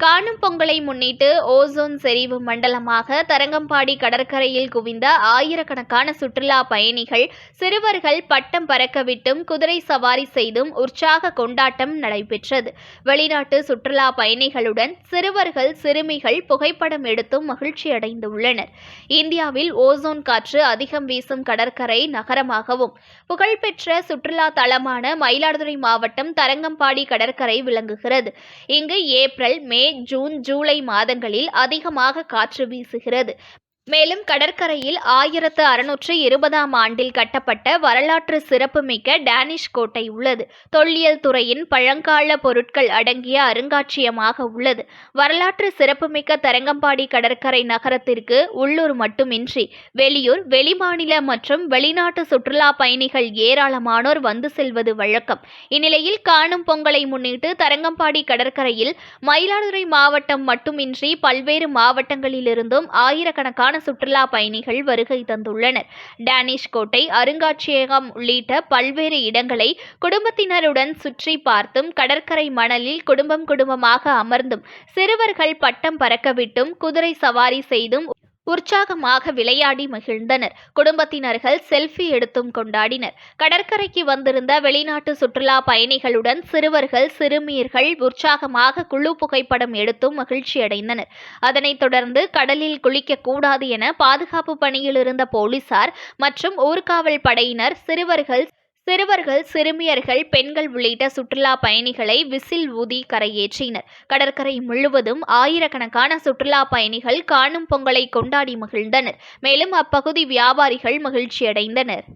காணும் பொங்கலை முன்னிட்டு ஓசோன் செறிவு மண்டலமாக தரங்கம்பாடி கடற்கரையில் குவிந்த ஆயிரக்கணக்கான சுற்றுலா பயணிகள் சிறுவர்கள் பட்டம் பறக்கவிட்டும் குதிரை சவாரி செய்தும் உற்சாக கொண்டாட்டம் நடைபெற்றது. வெளிநாட்டு சுற்றுலா பயணிகளுடன் சிறுவர்கள் சிறுமிகள் புகைப்படம் எடுத்தும் மகிழ்ச்சியடைந்துள்ளனர் இந்தியாவில் ஓசோன் காற்று அதிகம் வீசும் கடற்கரை நகரமாகவும் புகழ்பெற்ற சுற்றுலா தலமான மயிலாடுதுறை மாவட்டம் தரங்கம்பாடி கடற்கரை விளங்குகிறது. இங்கு ஏப்ரல் மே ஜூன் ஜூலை மாதங்களில் அதிகமாக காற்று வீசுகிறது. மேலும் கடற்கரையில் ஆயிரத்து அறுநூற்று இருபதாம் ஆண்டில் கட்டப்பட்ட வரலாற்று சிறப்புமிக்க டேனிஷ் கோட்டை உள்ளது. தொல்லியல் துறையின் பழங்கால பொருட்கள் அடங்கிய அருங்காட்சியகமாக உள்ளது. வரலாற்று சிறப்புமிக்க தரங்கம்பாடி கடற்கரை நகரத்திற்கு உள்ளூர் மட்டுமின்றி வெளியூர் வெளிமாநில மற்றும் வெளிநாட்டு சுற்றுலா பயணிகள் ஏராளமானோர் வந்து செல்வது வழக்கம். இந்நிலையில் காணும் பொங்கலை முன்னிட்டு தரங்கம்பாடி கடற்கரையில் மயிலாடுதுறை மாவட்டம் மட்டுமின்றி பல்வேறு மாவட்டங்களிலிருந்தும் ஆயிரக்கணக்கான சுற்றுலா பயணிகள் வருகை தந்துள்ளனர். டேனிஷ் கோட்டை அருங்காட்சியகம் உள்ளிட்ட பல்வேறு இடங்களை குடும்பத்தினருடன் சுற்றி பார்த்தும் கடற்கரை மணலில் குடும்பம் குடும்பமாக அமர்ந்தும் சிறுவர்கள் பட்டம் பறக்கவிட்டும் குதிரை சவாரி செய்தும் உற்சாகமாக விளையாடி மகிழ்ந்தனர். குடும்பத்தினர்கள் செல்ஃபி எடுத்தும் கொண்டாடினர். கடற்கரைக்கு வந்திருந்த வெளிநாட்டு சுற்றுலா பயணிகளுடன் சிறுவர்கள் சிறுமியர்கள் உற்சாகமாக குழு புகைப்படம் எடுத்தும் மகிழ்ச்சியடைந்தனர். அதனைத் தொடர்ந்து கடலில் குளிக்க கூடாது என பாதுகாப்பு பணியில் இருந்த போலீசார் மற்றும் ஊர்காவல் படையினர் சிறுவர்கள் சிறுவர்கள் சிறுமியர்கள் பெண்கள் உள்ளிட்ட சுற்றுலா பயணிகளை விசில் ஊதி கரையேற்றினர். கடற்கரை முழுவதும் ஆயிரக்கணக்கான சுற்றுலா பயணிகள் காணும் பொங்கலை கொண்டாடி மகிழ்ந்தனர். மேலும் அப்பகுதி வியாபாரிகள் மகிழ்ச்சியடைந்தனர்.